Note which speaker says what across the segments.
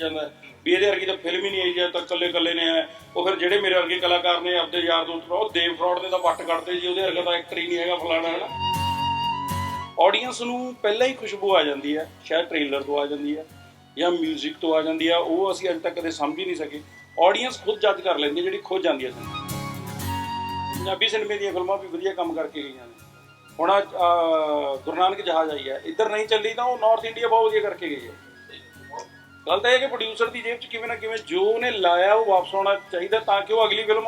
Speaker 1: ਜਾਂਦਾ ਵੀ ਇਹਦੇ ਵਰਗੀ ਤਾਂ ਫਿਲਮ ਹੀ ਨਹੀਂ ਆਈ, ਜਾਂ ਤਾਂ ਕੱਲੇ ਕੱਲੇ ਨੇ ਆਇਆ ਉਹ ਫਿਰ ਜਿਹੜੇ ਮੇਰੇ ਵਰਗੇ ਕਲਾਕਾਰ ਨੇ ਆਪਦੇ ਯਾਰ ਦੋਸਤ ਉਹ ਦੇਵ ਫਰਾਡ ਦੇ ਤਾਂ ਵੱਟ ਕੱਢਦੇ ਜੀ, ਉਹਦੇ ਵਰਗਾ ਤਾਂ ਐਕਟਰ ਹੀ ਨਹੀਂ ਹੈਗਾ ਫਲਾਣਾ ਹੈ ਆਡੀਅנס ਨੂੰ ਪਹਿਲਾਂ ਹੀ ਖੁਸ਼ਬੂ ਆ ਜਾਂਦੀ ਹੈ, ਸ਼ਾਇਦ ਟ੍ਰੇਲਰ ਤੋਂ ਆ ਜਾਂਦੀ ਹੈ ਜਾਂ 뮤직 ਤੋਂ ਆ ਜਾਂਦੀ ਹੈ, ਉਹ ਅਸੀਂ ਅਜੇ ਤੱਕ ਕਦੇ ਸਮਝ ਹੀ ਨਹੀਂ ਸਕੇ। ਆਡੀਅנס ਖੁਦ ਜੱਜ ਕਰ ਲੈਂਦੀ ਜਿਹੜੀ ਖੁਦ ਜਾਂਦੀ ਹੈ ਪੰਜਾਬੀ ਸਿਨੇਮੇ ਦੀਆਂ ਫਿਲਮਾਂ ਵੀ ਵਧੀਆ ਕੰਮ ਕਰਕੇ ਗਈਆਂ ਨੇ। ਹੁਣ ਗੁਰੂ ਨਾਨਕ ਜਹਾਜ਼ ਆਈ ਹੈ, ਇੱਧਰ ਨਹੀਂ ਚੱਲੀ ਤਾਂ ਉਹ ਨਾਰਥ ਇੰਡੀਆ ਬਹੁਤ ਵਧੀਆ ਕਰਕੇ ਗਈ ਹੈ। ਗੱਲ ਤਾਂ ਇਹ ਕਿ ਪ੍ਰੋਡਿਊਸਰ ਦੀ ਜੇਬ 'ਚ ਕਿਵੇਂ ਨਾ ਕਿਵੇਂ ਜੋ ਉਹਨੇ ਲਾਇਆ ਉਹ ਵਾਪਸ ਆਉਣਾ ਚਾਹੀਦਾ ਤਾਂ ਕਿ ਉਹ ਅਗਲੀ ਫਿਲਮ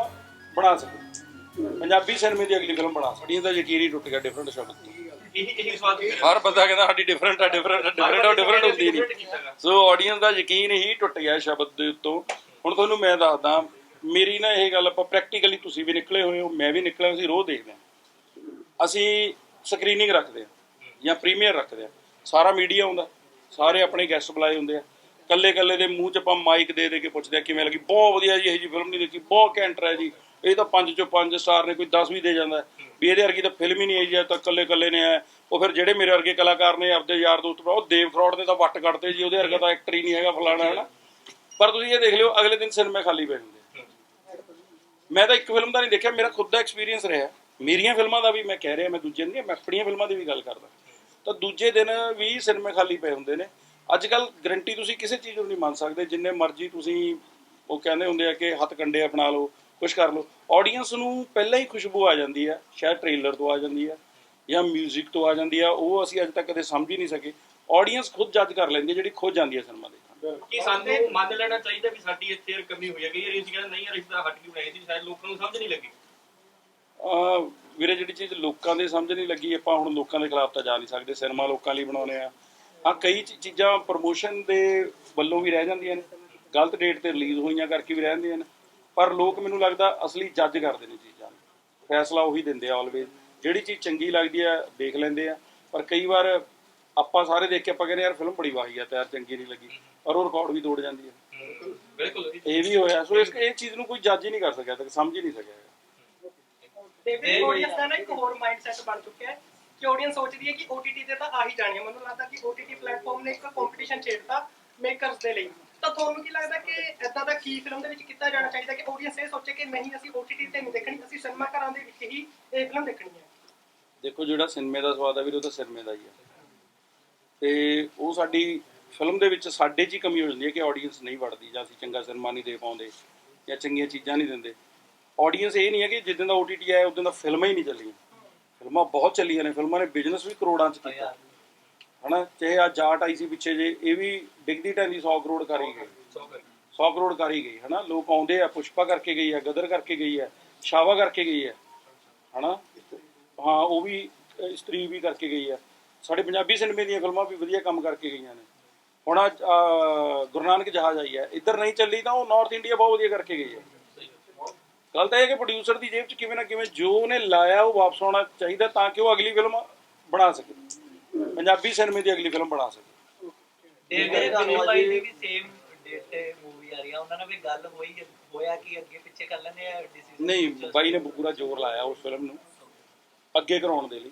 Speaker 1: ਬਣਾ ਸਕੇ। ਪੰਜਾਬੀ ਸਿਨੇਮੇ ਦੀ ਅਗਲੀ ਫਿਲਮ ਬਣਾ ਸਕੇ। ਇਹਦਾ ਯਕੀਨ ਹੀ ਟੁੱਟ ਗਿਆ ਡਿਫਰੈਂਟ ਸ਼ਬਦ ਤੋਂ।
Speaker 2: ਇਹੀ ਇਹੀ ਸਵਾਦ
Speaker 1: ਹਰ ਬੰਦਾ ਕਹਿੰਦਾ ਸਾਡੀ ਡਿਫਰੈਂਟ ਆ ਡਿਫਰੈਂਟ ਡਿਫਰੈਂਟ ਆ ਡਿਫਰੈਂਟ ਹੁੰਦੀ ਨਹੀਂ। ਸੋ ਆਡੀਅנס ਦਾ ਯਕੀਨ ਹੀ ਟੁੱਟ ਗਿਆ ਸ਼ਬਦ ਦੇ ਉੱਤੋਂ। ਹੁਣ ਤੁਹਾਨੂੰ ਮੈਂ ਦੱਸਦਾ ਮੇਰੀ ਨਾ ਇਹ ਗੱਲ ਆਪਾਂ ਪ੍ਰੈਕਟੀਕਲੀ ਤੁਸੀਂ ਵੀ ਨਿਕਲੇ ਹੋਏ ਹੋ ਮੈਂ ਵੀ ਨਿਕਲਿਆ ਅਸੀਂ ਰੋਜ਼ ਦੇਖਦੇ ਹਾਂ। ਅਸੀਂ ਸਕਰੀਨਿੰਗ ਰੱਖਦੇ ਹਾਂ ਜਾਂ ਪ੍ਰੀਮੀਅਰ ਰੱਖਦੇ ਹਾਂ। ਸਾਰਾ ਮੀਡੀਆ ਆਉਂਦਾ ਸਾਰੇ ਆਪਣੇ ਗੈਸਟ ਬੁਲਾਏ ਹੁੰਦੇ ਆ। ਕੱਲੇ ਕੱਲੇ ਦੇ ਮੂੰਹ 'ਚ ਆਪਾਂ ਮਾਈਕ ਦੇ ਦੇ ਕੇ ਪੁੱਛਦੇ ਆ, ਕਿਵੇਂ ਲੱਗੀ? ਬਹੁਤ ਵਧੀਆ ਜੀ, ਇਹ ਜੀ ਫਿਲਮ ਨਹੀਂ ਦੇਖੀ, ਬਹੁਤ ਘੈਂਟ ਹੈ ਜੀ। ਇਹ ਤਾਂ 5 ਚੋਂ 5 ਸਟਾਰ ਨੇ, ਕੋਈ 10 ਵੀ ਦੇ ਜਾਂਦਾ। ਵੀ ਇਹਦੇ ਵਰਗੀ ਤਾਂ ਫਿਲਮ ਹੀ ਨਹੀਂ ਆਈ ਜੀ ਤਾਂ ਕੱਲੇ ਕੱਲੇ ਨੇ ਆਏ ਉਹ ਫਿਰ ਜਿਹੜੇ ਮੇਰੇ ਵਰਗੇ ਕਲਾਕਾਰ ਨੇ, ਆਪਦੇ ਯਾਰ ਦੋਸਤ ਉਹ ਦੇਵ ਫਰੋਡ ਦੇ ਤਾਂ ਵੱਟ ਕੱਢਦੇ ਜੀ, ਉਹਦੇ ਵਰਗਾ ਤਾਂ ਐਕਟਰ ਹੀ ਨਹੀਂ ਹੈਗਾ ਫਲਾਣਾ ਹੈ ਨਾ ਪਰ ਤੁਸੀਂ ਇਹ ਦੇਖ ਲਿਓ, ਅਗਲੇ ਦਿਨ ਸਿਨੇਮੇ ਖਾਲੀ ਪਏ ਹੁੰਦੇ ਮੈਂ ਤਾਂ ਇੱਕ ਫਿਲਮ ਦਾ ਨਹੀਂ ਦੇਖਿਆ, ਮੇਰਾ ਖੁਦ ਦਾ ਐਕਸਪੀਰੀਅੰਸ ਰਿਹਾ। ਮੇਰੀਆਂ ਫਿਲਮਾਂ ਦਾ ਵੀ ਮੈਂ ਕਹਿ ਰਿਹਾ, ਮੈਂ ਦੂਜੇ ਨਹੀਂ ਮੈਂ ਆਪਣੀਆਂ ਫਿਲਮਾਂ ਦੀ ਵੀ ਗੱਲ ਕਰਦਾ। ਤਾਂ ਦੂਜੇ ਦਿਨ ਵੀ ਸਿਨੇਮੇ ਖਾਲੀ ਪਏ ਹੁੰਦੇ ਨੇ। ਅੱਜ ਕੱਲ ਗਰੰਟੀ ਤੁਸੀਂ ਕਿਸੇ ਚੀਜ਼ ਨੂੰ ਨਹੀਂ ਮੰਨ ਸਕਦੇ ਜਿੰਨੇ ਮਰਜ਼ੀ ਤੁਸੀਂ ਉਹ ਕਹਿੰਦੇ ਹੁੰਦੇ ਆ ਕਿ ਹੱਥ ਕੰਡੇ ਅਪਣਾ ਲਓ ਕੁਝ ਕਰ ਲਓ। ਆਡੀਅנס ਨੂੰ ਪਹਿਲਾਂ ਹੀ ਖੁਸ਼ਬੂ ਆ ਜਾਂਦੀ ਹੈ ਸ਼ਾਇਦ ਟ੍ਰੇਲਰ ਤੋਂ ਆ ਜਾਂਦੀ ਹੈ ਜਾਂ 뮤직 ਤੋਂ ਆ ਜਾਂਦੀ ਆ ਉਹ ਅਸੀਂ ਅੱਜ ਤੱਕ ਕਦੇ ਸਮਝ ਹੀ ਨਹੀਂ ਸਕੇ। ਆਡੀਅנס ਖੁਦ ਜੱਜ ਕਰ ਲੈਂਦੀ ਜਿਹੜੀ ਖੁਦ ਜਾਂਦੀ ਹੈ ਸਿਨੇਮਾ ਦੇ
Speaker 2: ਕਿ ਸਾਨੂੰ ਮੰਨ ਲੈਣਾ ਚਾਹੀਦਾ ਵੀ ਸਾਡੀ ਇੱਥੇ ਰ ਕਮੀ ਹੋਈ ਹੈ ਕਈ ਰੇਂਜ ਕਹਿੰਦਾ ਨਹੀਂ ਯਾਰ ਇਸ ਦਾ ਕੇ ਬਣਾਈ ਸੀ ਸ਼ਾਇਦ ਲੋਕਾਂ ਨੂੰ ਸਮਝ ਨਹੀਂ ਲੱਗੀ।
Speaker 1: ਆ ਵੀਰੇ ਜਿਹੜੀ ਚੀਜ਼ ਲੋਕਾਂ ਦੇ ਸਮਝ ਨਹੀਂ ਲੱਗੀ ਆਪਾਂ ਹੁਣ ਲੋਕਾਂ ਦੇ ਖਿਲਾਫ ਤਾਂ ਜਾ ਨਹੀਂ ਸਕਦੇ ਸਿਨੇਮਾ ਲੋਕਾਂ ਲਈ ਬਣਾਉਨੇ ਆ। ਹਾਂ ਕਈ ਚੀ- ਚੀਜ਼ਾਂ ਪ੍ਰੋਮੋਸ਼ਨ ਦੇ ਵੱਲੋਂ ਵੀ ਰਹਿ ਜਾਂਦੀਆਂ ਨੇ। ਗਲਤ ਡੇਟ ਤੇ ਰਿਲੀਜ਼ ਹੋਈਆਂ ਕਰਕੇ ਵੀ ਰਹਿ ਜਾਂਦੀਆਂ ਨੇ। ਪਰ ਲੋਕ ਮੈਨੂੰ ਲੱਗਦਾ ਅਸਲੀ ਜੱਜ ਕਰਦੇ ਨੇ ਚੀਜ਼ਾਂ ਨੂੰ। ਫੈਸਲਾ ਉਹੀ ਦਿੰਦੇ ਆ ਆਲਵੇਜ਼ ਜਿਹੜੀ ਚੀਜ਼ ਚੰਗੀ ਲੱਗਦੀ ਆ ਦੇਖ ਲੈਂਦੇ ਆ। ਪਰ ਕਈ ਵਾਰ ਆਪਾਂ ਸਾਰੇ ਦੇਖ ਕੇ ਆਪਾਂ ਕਹਿੰਦੇ ਯਾਰ ਫਿਲਮ ਬੜੀ ਵਾਹੀ ਆ ਤੇ ਯਾਰ ਚੰਗੀ ਨਹੀਂ ਲੱਗੀ। ਪਰ ਉਹ ਰਿਕਾਰਡ ਵੀ ਤੋੜ ਜਾਂਦੀ ਹੈ
Speaker 2: ਬਿਲਕੁਲ।
Speaker 1: ਇਹ ਵੀ ਹੋਇਆ। ਸੋ ਇਸ ਇਹ ਚੀਜ਼ ਨੂੰ ਕੋਈ ਜੱਜ ਹੀ ਨਹੀਂ ਕਰ ਸਕਿਆ ਤੱਕ ਸਮਝ ਹੀ ਨਹੀਂ ਸਕਿਆ।
Speaker 3: ਤੇ ਵੀ ਆਡੀਅנס ਦਾ ਨਾ ਇੱਕ ਹੋਰ ਮਾਈਂਡਸੈਟ ਬਣ ਚੁੱਕਿਆ ਹੈ। ਕਿ ਆਡੀਅנס ਸੋਚਦੀ ਹੈ ਕਿ OTT ਤੇ ਤਾਂ ਆ ਹੀ ਜਾਣੀ ਹੈ। ਮੈਨੂੰ ਲੱਗਦਾ ਕਿ OTT ਪਲੇਟਫਾਰਮ ਨੇ ਇੱਕ ਕੰਪੀਟੀਸ਼ਨ ਛੇੜਤਾ ਮੇਕਰਸ ਦੇ ਲਈ। ਤਾਂ ਤੁਹਾਨੂੰ ਕੀ ਲੱਗਦਾ ਕਿ ਇਦਾਂ ਦਾ ਕੀ ਫਿਲਮ ਦੇ ਵਿੱਚ ਕੀਤਾ ਜਾਣਾ ਚਾਹੀਦਾ ਕਿ ਆਡੀਅנס ਇਹ ਸੋਚੇ ਕਿ ਨਹੀਂ, ਅਸੀਂ OTT ਤੇ ਨਹੀਂ ਦੇਖਣੀ, ਅਸੀਂ ਸਿਨੇਮਾ ਘਰਾਂ ਦੇ ਵਿੱਚ ਹੀ ਇਹ ਫਿਲਮ ਦੇਖਣੀ ਹੈ?
Speaker 1: ਦੇਖੋ, ਜਿਹੜਾ ਸਿਨੇਮੇ ਦਾ ਸਵਾਦ ਆ ਵੀਰ, ਉਹ ਤਾਂ ਸਿਨੇਮੇ ਦਾ ਹੀ ਆ। ਤੇ ਉਹ ਸਾਡੀ ਫਿਲਮ ਦੇ ਵਿੱਚ ਸਾਡੇ 'ਚ ਕਮੀ ਹੋ ਜਾਂਦੀ ਹੈ ਕਿ ਆਡੀਅנס ਨਹੀਂ ਵੜਦੀ ਜਾਂ ਅਸੀਂ ਚੰਗਾ ਸਿਨੇਮਾ ਨਹੀਂ ਦੇ ਪਾਉਂਦੇ ਜਾਂ ਚੰਗੀਆਂ ਚੀਜ਼ਾਂ ਨਹੀਂ ਦਿੰਦੇ। ਆਡੀਅנס ਇਹ ਨਹੀਂ ਹੈ ਕਿ ਜਿੱਦਾਂ ਦਾ OTT ਆਇਆ, ਉਦੋਂ ਦਾ ਫਿਲਮਾਂ ਹੀ ਨਹੀਂ ਚੱਲੀਆਂ। ਫਿਲਮਾਂ ਬਹੁਤ ਚੱਲੀਆਂ ਨੇ ਫਿਲਮਾਂ ਨੇ ਬਿਜ਼ਨਸ ਵੀ ਕਰੋੜਾਂ 'ਚ ਕੀਤਾ। ਹਨਾ ਚਾਹੇ ਆ ਜਾਟ ਆਈ ਸੀ ਪਿੱਛੇ ਜੇ ਇਹ ਵੀ ਡਿੱਗਦੀ ਢਾਂਦੀ 100 ਕਰੋੜ ਕਰ ਗਈ। 100 ਕਰੋੜ ਕਰ ਗਈ ਹਨਾ। ਲੋਕ ਆਉਂਦੇ ਆ ਪੁਸ਼ਪਾ ਕਰਕੇ ਗਈ ਹੈ ਗਦਰ ਕਰਕੇ ਗਈ ਹੈ ਸ਼ਾਵਾ ਕਰਕੇ ਗਈ ਹੈ ਹਨਾ। ਹਾਂ ਉਹ ਵੀ ਇਸਤਰੀ ਵੀ ਕਰਕੇ ਗਈ ਹੈ ਸਾਡੇ ਪੰਜਾਬੀ ਸਿਨੇਮੇ ਦੀਆਂ ਫਿਲਮਾਂ ਵੀ ਵਧੀਆ ਕੰਮ ਕਰਕੇ ਗਈਆਂ ਨੇ। ਹੁਣ ਅਹ, ਗੁਰੂ ਨਾਨਕ ਜਹਾਜ਼ ਆਈ ਹੈ ਇੱਧਰ ਨਹੀਂ ਚੱਲੀ ਤਾਂ ਉਹ ਨਾਰਥ ਇੰਡੀਆ ਬਹੁਤ ਵਧੀਆ ਕਰਕੇ ਗਈ ਹੈ ਗੱਲ ਤਾਂ ਇਹ ਹੈ ਕਿ ਪ੍ਰੋਡਿਊਸਰ ਦੀ ਜੇਬ 'ਚ ਕਿਵੇਂ ਨਾ ਕਿਵੇਂ ਜੋ ਉਹਨੇ ਲਾਇਆ ਉਹ ਵਾਪਸ ਆਉਣਾ ਚਾਹੀਦਾ ਤਾਂ ਕਿ ਉਹ ਅਗਲੀ ਫਿਲਮ ਬਣਾ ਸਕੇ। ਪੰਜਾਬੀ ਸਿਨੇਮੇ ਦੀ ਅਗਲੀ ਫਿਲਮ ਬਣਾ ਸਕੇ।
Speaker 4: ਤੇ ਮੇਰੇ ਬਿੱਲੂ ਭਾਈ ਦੀ ਵੀ ਸੇਮ ਡੇਟ ਤੇ ਮੂਵੀ ਆ ਰਹੀ ਆ ਉਹਨਾਂ ਨਾਲ ਵੀ ਗੱਲ ਹੋਈ ਹੋਇਆ ਕਿ ਅੱਗੇ ਪਿੱਛੇ ਕਰ ਲੈਂਦੇ ਆ ਡਿਸੀਜਨ
Speaker 1: ਨਹੀਂ ਬਾਈ ਨੇ ਪੂਰਾ ਜ਼ੋਰ ਲਾਇਆ ਉਸ ਫਿਲਮ ਨੂੰ ਅੱਗੇ ਕਰਾਉਣ ਦੇ ਲਈ।